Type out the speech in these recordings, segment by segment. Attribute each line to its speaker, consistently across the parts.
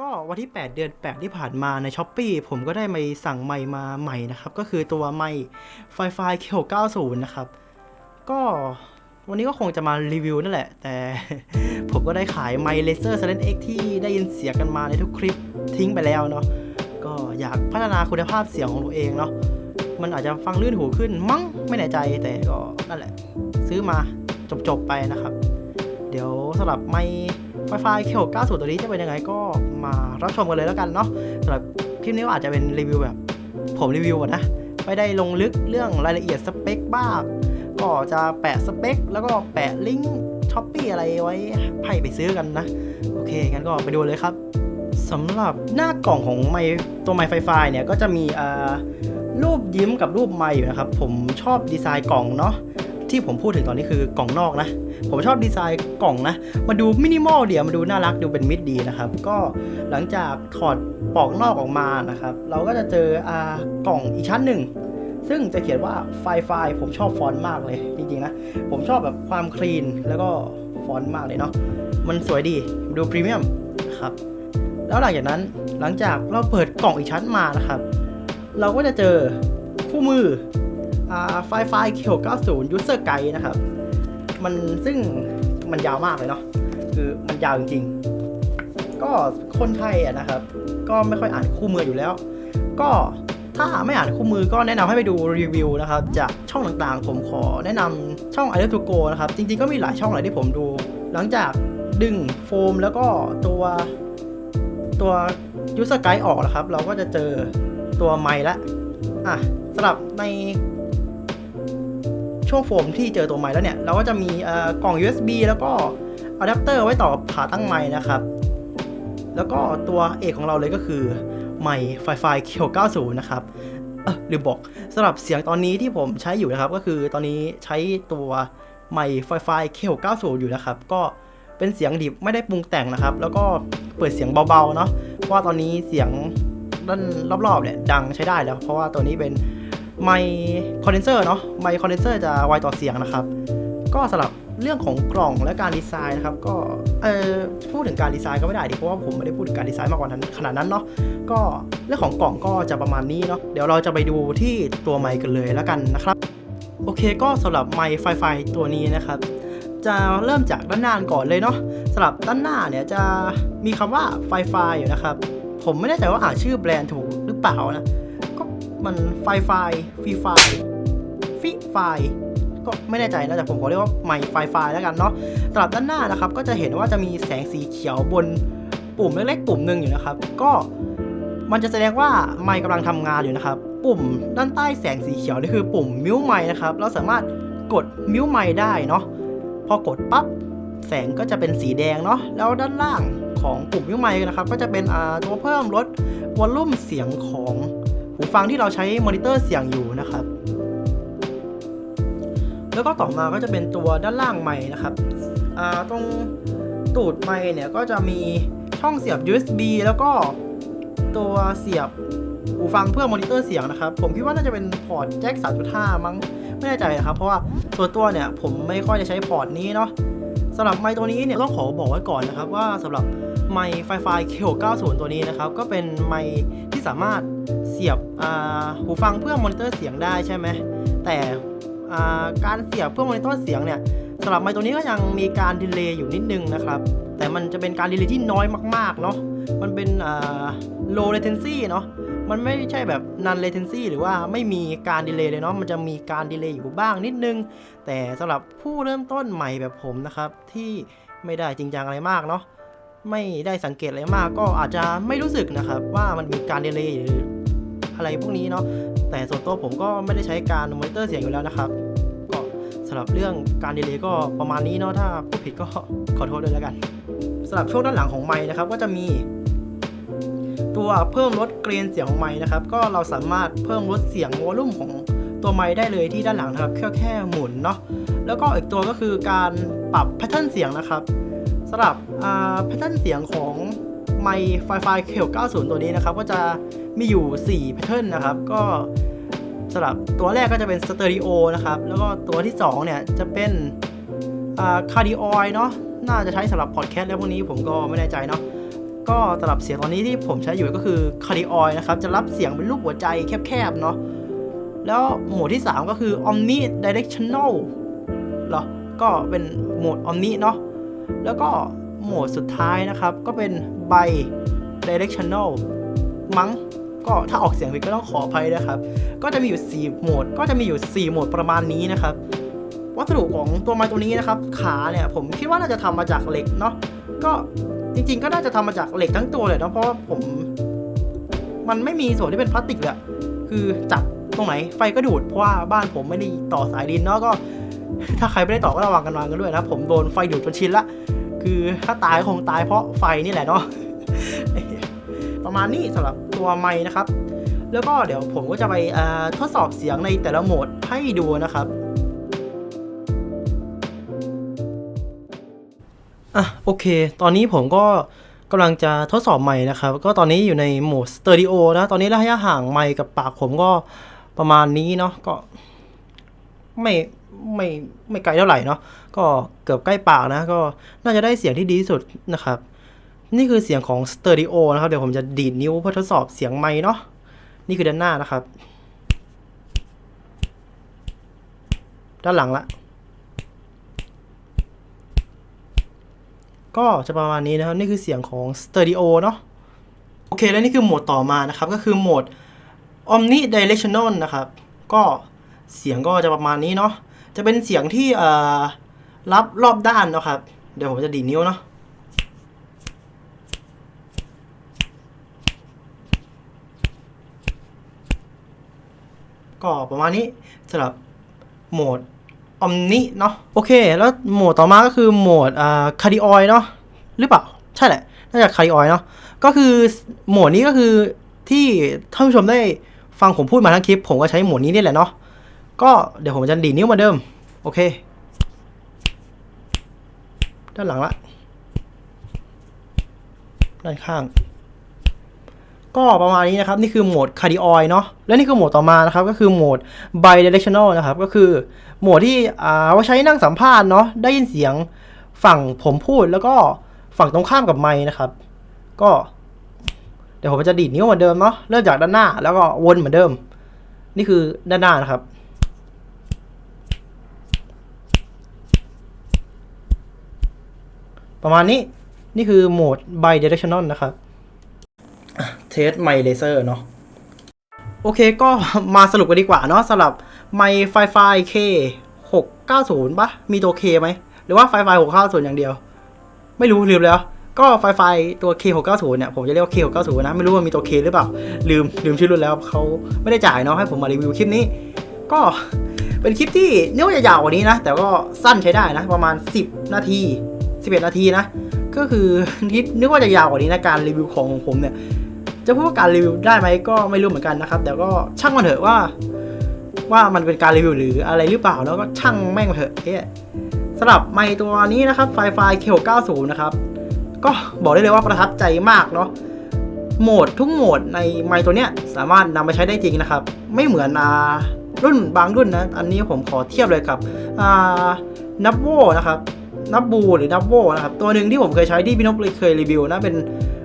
Speaker 1: ก็วันที่ 8 เดือน 8 ที่ผ่านมาใน s h อ p e e ผมก็ได้ไปสั่งไมค์มาใหม่นะครับ ก็คือตัวไมค์ไฟไฟเคียว90 นะครับ ก็วันนี้ก็คงจะมารีวิวนั่นแหละ แต่ผมก็ได้ขายไมค์เลเซอร์ Silent X ที่ได้ยินเสียงกันมาในทุกคลิปทิ้งไปแล้วเนาะก็อยากพัฒนาคุณภาพเสียงของตัวเองเนาะมันอาจจะฟังลื่นหูขึ้นมั้งไม่แน่ใจแต่ก็นั่นแหละ ซื้อมาจบๆไปนะครับ เดี๋ยวสำหรับไมค์ไฟไฟเคียว90 ตัวนี้จะเป็นยังไงก็ มารับชมกันเลยแล้วกันเนาะสำหรับคลิปนี้อาจจะเป็นรีวิวแบบ ผมรีวิวนะไม่ได้ลงลึกเรื่องรายละเอียดสเปคบ้างก็จะแปะสเปค แล้วก็แปะลิงก์ช้อปปี้อะไรไว้ให้ไปซื้อกันนะ โอเคงั้นก็ไปดูเลยครับสำหรับหน้ากล่องของไมตัวไมไฟไฟเนี่ยก็จะมีรูปยิ้มกับรูปไมอยู่นะครับ ผมชอบดีไซน์กล่องเนาะ ที่ผมพูดถึงตอนนี้คือกล่องนอกนะ ผมชอบดีไซน์กล่องนะ มาดูมินิมอลเดียวมาดูน่ารักดูเป็นมิตรดีนะครับ ก็หลังจากถอดปลอกนอกออกมานะครับ เราก็จะเจออ่ากล่องอีกชั้นหนึ่งซึ่งจะเขียนว่าไฟไฟผมชอบฟอนต์มากเลยจริงๆนะผมชอบแบบความคลีนแล้วก็ฟอนต์มากเลยเนาะมันสวยดีดูพรีเมียมครับแล้วหลังจากนั้นหลังจากเราเปิดกล่องอีกชั้นมานะครับ เราก็จะเจอคู่มือ ไฟไฟเคียว90 User Guide นะครับ มันซึ่งมันยาวมากเลยเนาะคือมันยาวจริงๆ ก็คนไทยอะนะครับ ก็ไม่ค่อยอ่านคู่มืออยู่แล้ว ก็ถ้าไม่อ่านคู่มือก็แนะนำให้ไปดูรีวิวนะครับ จากช่องต่างๆ ผมขอแนะนำช่อง i l o v e to go นะครับ จริงๆก็มีหลายช่องหลายที่ผมดู หลังจากดึงโฟมแล้วก็ตัวตัวยูสกายออกนะครับ เราก็จะเจอตัวไม้ละอะสำหรับใน ช่วงโฟมที่เจอตัวไม้แล้วเนี่ย เราก็จะมีกล่อง USB แล้วก็อะแดปเตอร์ไว้ต่อขาตั้งไม้นะครับ แล้วก็ตัวเอกของเราเลยก็คือไมค์ไฟไฟเคียว90 นะครับเออลืมบอกสำหรับเสียงตอนนี้ที่ผมใช้อยู่นะครับ ก็คือตอนนี้ใช้ตัวไมค์ไฟไฟเคียว90 อยู่นะครับ ก็เป็นเสียงดิบไม่ได้ปรุงแต่งนะครับ แล้วก็เปิดเสียงเบาๆเนาะเพราะว่าตอนนี้เสียงด้านรอบๆเนี่ยดังใช้ได้แล้ว เพราะว่าตัวนี้เป็น ไมค์คอนเดนเซอร์เนาะไมค์คอนเดนเซอร์จะไวต่อเสียงนะครับ ก็สำหรับเรื่องของกล่องและการดีไซน์นะครับ ก็เออพูดถึงการดีไซน์ก็ไม่ได้ดิเพราะว่าผมไม่ได้พูดถึงการดีไซน์มากกว่านั้นขนาดนั้นเนาะก็เรื่องของกล่องก็จะประมาณนี้เนาะเดี๋ยวเราจะไปดูที่ตัวไมค์กันเลยแล้วกันนะครับ โอเคก็สำหรับไมค์ไฟไฟตัวนี้นะครับ จะเริ่มจากด้านหน้าก่อนเลยเนาะสำหรับด้านหน้าเนี่ยจะมีคำว่าไฟไฟอยู่นะครับ ผมไม่แน่ใจว่าอ่านชื่อแบรนด์ถูกหรือเปล่านะ มันไฟไฟฟีไฟฟิไฟก็ไม่แน่ใจนะแต่ผมขอเรียกว่าไมค์ไฟไฟแล้วกันเนาะสำหรับด้านหน้านะครับ ก็จะเห็นว่าจะมีแสงสีเขียวบนปุ่มเล็กๆปุ่มหนึ่งอยู่นะครับ ก็มันจะแสดงว่าไมค์กำลังทำงานอยู่นะครับ ปุ่มด้านใต้แสงสีเขียวนี่คือปุ่มมิวไมค์นะครับ เราสามารถกดมิวไมค์ได้เนาะพอกดปั๊บแสงก็จะเป็นสีแดงเนาะแล้วด้านล่างของปุ่มมิวไมค์นะครับ ก็จะเป็นตัวเพิ่มลดวอลลุ่มเสียงของ หูฟังที่เราใช้มอนิเตอร์เสียงอยู่นะครับ แล้วก็ต่อมาก็จะเป็นตัวด้านล่างไม้นะครับตรงตูดไม้เนี่ยก็จะมีช่องเสียบ USB แล้วก็ตัวเสียบหูฟังเพื่อมอนิเตอร์เสียงนะครับ ผมคิดว่าน่าจะเป็นพอร์ตแจ็ค3.5 มั้งไม่แน่ใจนะครับ เพราะว่าส่วนตัวเนี่ยผมไม่ค่อยจะใช้พอร์ตนี้เนาะสำหรับไมค์ตัวนี้เนี่ยต้องขอบอกไว้ก่อนนะครับว่าสำหรับไมค์ไฟไฟเคียว90 ตัวนี้นะครับ ก็เป็นไมค์ที่สามารถ สียบหูฟังเพื่อมอนิเตอร์เสียงได้ใช่ไหมแต่การเสียบเพื่อมอนิเตอร์เสียงเนี่ยสำหรับไมค์ตัวนี้ก็ยังมีการดีเลย์อยู่นิดนึงนะครับ แต่มันจะเป็นการดีเลย์ที่น้อยมากๆเนาะมันเป็น low latency เนาะมันไม่ใช่แบบ non latency หรือว่าไม่มีการดีเลย์เลยเนาะมันจะมีการดีเลย์อยู่บ้างนิดนึง แต่สำหรับผู้เริ่มต้นใหม่แบบผมนะครับ ที่ไม่ได้จริงจังอะไรมากเนาะไม่ได้สังเกตอะไรมากก็อาจจะไม่รู้สึกนะครับ ว่ามันมีการดีเลย์หรือ อะไรพวกนี้เนาะแต่ส่วนตัวผมก็ไม่ได้ใช้การมอนิเตอร์เสียงอยู่แล้วนะครับก็สำหรับเรื่องการดีเลย์ก็ประมาณนี้เนาะถ้าพูดผิดก็ขอโทษด้วยแล้วกันสำหรับช่วงด้านหลังของไม้นะครับก็จะมี ตัวเพิ่มลดเกรนเสียงของไม้นะครับก็เราสามารถเพิ่มลดเสียงวอลลุ่มของตัวไม้ได้เลยที่ด้านหลังนะครับแค่แค่หมุนเนาะแล้วก็อีกตัวก็คือการปรับแพทเทิร์นเสียงนะครับสำหรับแพทเทิร์นเสียงของ ไมค์ไฟไฟเคียว90 ตัวนี้นะครับก็จะมีอยู่ 4 แพทเทิร์นนะครับ ก็สำหรับตัวแรกก็จะเป็นสเตอริโอนะครับ แล้วก็ตัวที่ 2 เนี่ยจะเป็นคาร์ดิออยเนาะน่าจะใช้สำหรับพอดแคสต์แล้วพวกนี้ผมก็ไม่แน่ใจเนาะก็สำหรับเสียงตอนนี้ที่ผมใช้อยู่ก็คือ c a r d i o i นะครับ จะรับเสียงเป็นรูปหัวใจแคบๆเนาะแล้วโหมดที่ 3 ก็คือ Omni Directional เหรอ ก็เป็นโหมด Omni เนาะแล้วก็ โหมดสุดท้ายนะครับ ก็เป็น Bi Directional มั้งก็ถ้าออกเสียงผิดก็ต้องขออภัยนะครับ ก็จะมีอยู่ 4 โหมด ก็จะมีอยู่ 4 โหมดประมาณนี้นะครับ วัสดุของตัวไม้ตัวนี้นะครับ ขาเนี่ยผมคิดว่าน่าจะทำมาจากเหล็กเนาะ ก็จริงๆ ก็น่าจะทำมาจากเหล็กทั้งตัวเลยเนาะ เพราะว่าผม มันไม่มีส่วนที่เป็นพลาสติกเลย คือจับตรงไหนไฟก็ดูด เพราะว่าบ้านผมไม่ได้ต่อสายดินเนาะ ก็ ถ้าใครไม่ได้ต่อก็ระวังกันวางกันด้วยนะ ผมโดนไฟดูดจนชินละ คือถ้าตายคงตายเพราะไฟนี่แหละเนาะประมาณนี้สำหรับตัวไม้นะครับ แล้วก็เดี๋ยวผมก็จะไปทดสอบเสียงในแต่ละโหมดให้ดูนะครับอะโอเค ตอนนี้ผมก็กำลังจะทดสอบไมค์นะครับ ก็ตอนนี้อยู่ในโหมดสเตอริโอนะ ตอนนี้ระยะห่างไมค์กับปากผมก็ประมาณนี้เนาะก็ไม่ ไม่ไม่ไกลเท่าไหร่เนาะก็เกือบใกล้ปากนะ ก็น่าจะได้เสียงที่ดีที่สุดนะครับ นี่คือเสียงของสเตอริโอนะครับ เดี๋ยวผมจะดีดนิ้วเพื่อทดสอบเสียงไมค์เนาะนี่คือด้านหน้านะครับ ด้านหลังละ ก็จะประมาณนี้นะครับ นี่คือเสียงของสเตอริโอเนาะโอเค แล้วนี่คือโหมดต่อมานะครับ ก็คือโหมด Omni Directional นะครับ ก็เสียงก็จะประมาณนี้เนาะ จะเป็นเสียงที่เอ่อรับรอบด้านเนาะครับ เดี๋ยวผมจะดีนิ้วเนาะก็ประมาณนี้สำหรับโหมดอมนิเนาะโอเค แล้วโหมดต่อมาก็คือโหมดอ่าคาร์ดิออยเนาะหรือเปล่า ใช่แหละ น่าจะคาร์ดิออยเนาะก็คือโหมดนี้ก็คือที่ท่านผู้ชมได้ฟังผมพูดมาทั้งคลิป ผมก็ใช้โหมดนี้นี่แหละเนาะ ก็เดี๋ยวผมจะดีดนิ้วเหมาเดิม โอเค ด้านหลังละ ด้านข้าง ก็ประมาณนี้นะครับ นี่คือโหมด c a r d i o i เนาะและนี่คือโหมดต่อมานะครับ ก็คือโหมด bidirectional นะครับ ก็คือโหมดที่อ่าว่าใช้นั่งสัมภาษณ์เนาะได้ยินเสียงฝั่งผมพูดแล้วก็ฝั่งตรงข้ามกับไมค์นะครับ ก็เดี๋ยวผมจะดีดนิ้วเหมือนเดิมเนาะเริ่มจากด้านหน้าแล้วก็วนเหมือนเดิม นี่คือด้านหน้านะครับ ประมาณนี้นี่คือโหมด bidirectional นะครับเทสไมเลเซอร์เนาะโอเคก็มาสรุปกันดีกว่าเนาะสำหรับไมค์ไฟไฟ K 690ปะมีตัว K ไหม หรือว่าไฟไฟ690อย่างเดียว ไม่รู้ลืมแล้ว ก็ไฟไฟตัว K 690 เนี่ยผมจะเรียกว่า K 690 นะ ไม่รู้ว่ามีตัว K หรือเปล่า ลืมลืมชื่อรุ่นแล้วเขาไม่ได้จ่ายเนาะให้ผมมารีวิวคลิปนี้ ก็เป็นคลิปที่เนึกว่าจะยาวกว่านี้นะ แต่ก็สั้นใช้ได้นะ ประมาณ 10 นาที 11 นาทีนะ ก็คือคิดนึกว่าจะยาวกว่านี้นะการรีวิวของของผมเนี่ย จะพูดว่าการรีวิวได้ไหมก็ไม่รู้เหมือนกันนะครับ แต่ก็ช่างมันเถอะว่า ว่ามันเป็นการรีวิวหรืออะไรหรือเปล่าแล้วก็ช่างแม่งเถอะเฮ้ยสำหรับไมตัวนี้นะครับไฟไฟ K690 นะครับก็บอกได้เลยว่าประทับใจมากเนาะโหมดทุกโหมดในไมตัวเนี้ยสามารถนำไปใช้ได้จริงนะครับ ไม่เหมือนอ่ารุ่นบางรุ่นนะ อันนี้ผมขอเทียบเลยกับอ่านับโวนะครับ นับบูหรือนับโวนะครับ ตัวหนึ่งที่ผมเคยใช้ที่พี่นพเคยรีวิวนะ เป็น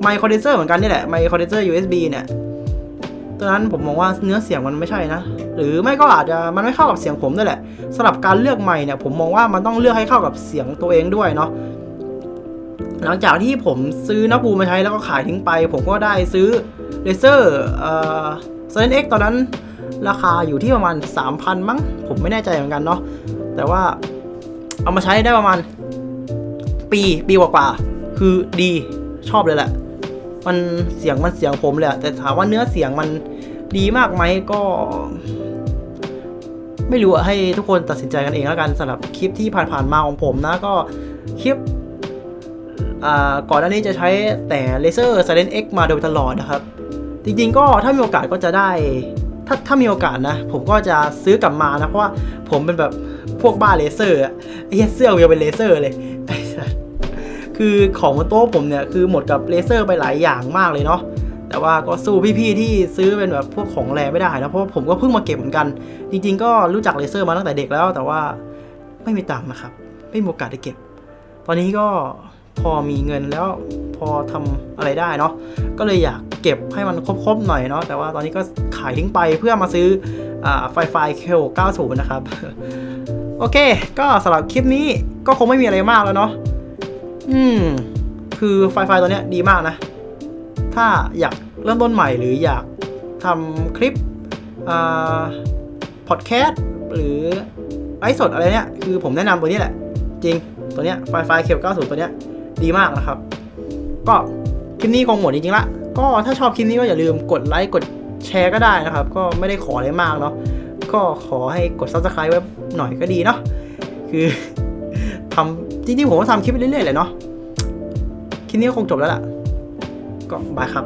Speaker 1: ไมค์คอนเดนเซอร์เหมือนกันนี่แหละไมค์คอนเดนเซอร์ USB เนี่ยตอนนั้นผมมองว่าเนื้อเสียงมันไม่ใช่นะ หรือไม่ก็อาจจะมันไม่เข้ากับเสียงผมด้วยแหละสำหรับการเลือกไมค์เนี่ยผมมองว่ามันต้องเลือกให้เข้ากับเสียงตัวเองด้วยเนาะหลังจากที่ผมซื้อนับบูมาใช้แล้วก็ขายทิ้งไป ผมก็ได้ซื้อเลเซอร์เอ่อเซนเอ็กตอนนั้นราคาอยู่ที่ประมาณ 3,000 มั้ง ผมไม่แน่ใจเหมือนกันเนาะแต่ว่าเอามาใช้ได้ประมาณ ปีปีกว่าๆคือดีชอบเลยแหละ มันเสียงมันเสียงผมเลยแต่ถามว่าเนื้อเสียงมันดีมากไหมก็ ไม่รู้อะให้ทุกคนตัดสินใจกันเองแล้วกันสำหรับคลิปที่ผ่านๆมาของผมนะก็คลิปอ่าก่อนหน้านี้จะใช้แต่เลเซอร์ Silent X มาโดยตลอดนะครับ จริงๆก็ถ้ามีโอกาสก็จะได้ ถ้าถ้ามีโอกาสนะ ผมก็จะซื้อกลับมานะ เพราะว่าผมเป็นแบบพวกบ้าเลเซอร์อะไอ้เสื้อกูยังเป็นเลเซอร์เลย คือของบนโต๊ะผมเนี่ยคือหมดกับเลเซอร์ไปหลายอย่างมากเลยเนาะแต่ว่าก็สู้พี่ๆที่ซื้อเป็นแบบพวกของแรไม่ได้นะเพราะผมก็เพิ่งมาเก็บเหมือนกัน จริง ๆ ก็รู้จักเลเซอร์มาตั้งแต่เด็กแล้ว แต่ว่าไม่มีตังค์นะครับ ไม่มีโอกาสได้เก็บ ตอนนี้ก็พอมีเงินแล้วพอทำอะไรได้เนาะก็เลยอยากเก็บให้มันครบๆหน่อยเนาะแต่ว่าตอนนี้ก็ขายทิ้งไปเพื่อมาซื้ออ่าไฟไฟเคล90 นะครับ โอเค ก็สำหรับคลิปนี้ก็คงไม่มีอะไรมากแล้วเนาะ อืม คือไฟไฟตัวเนี้ยดีมากนะ ถ้าอยากเริ่มต้นใหม่หรืออยากทำคลิปอ่าพอดแคสต์หรือไลฟ์สดอะไรเนี่ย คือผมแนะนำตัวนี้แหละ จริง ตัวเนี้ยไฟไฟเคล90 ตัวเนี้ยดีมากนะครับ ก็คลิปนี้คงหมดจริงๆละ ก็ถ้าชอบคลิปนี้ก็อย่าลืมกดไลค์กดแชร์ก็ได้นะครับ ก็ไม่ได้ขออะไรมากเนาะ ก็ขอให้กด subscribe ไว้หน่อยก็ดีเนาะ คือทำ จริงๆผมก็ทำคลิปไปเรื่อยๆเลยเนาะคลิปนี้ก็คงจบแล้วล่ะ ก็บายครับ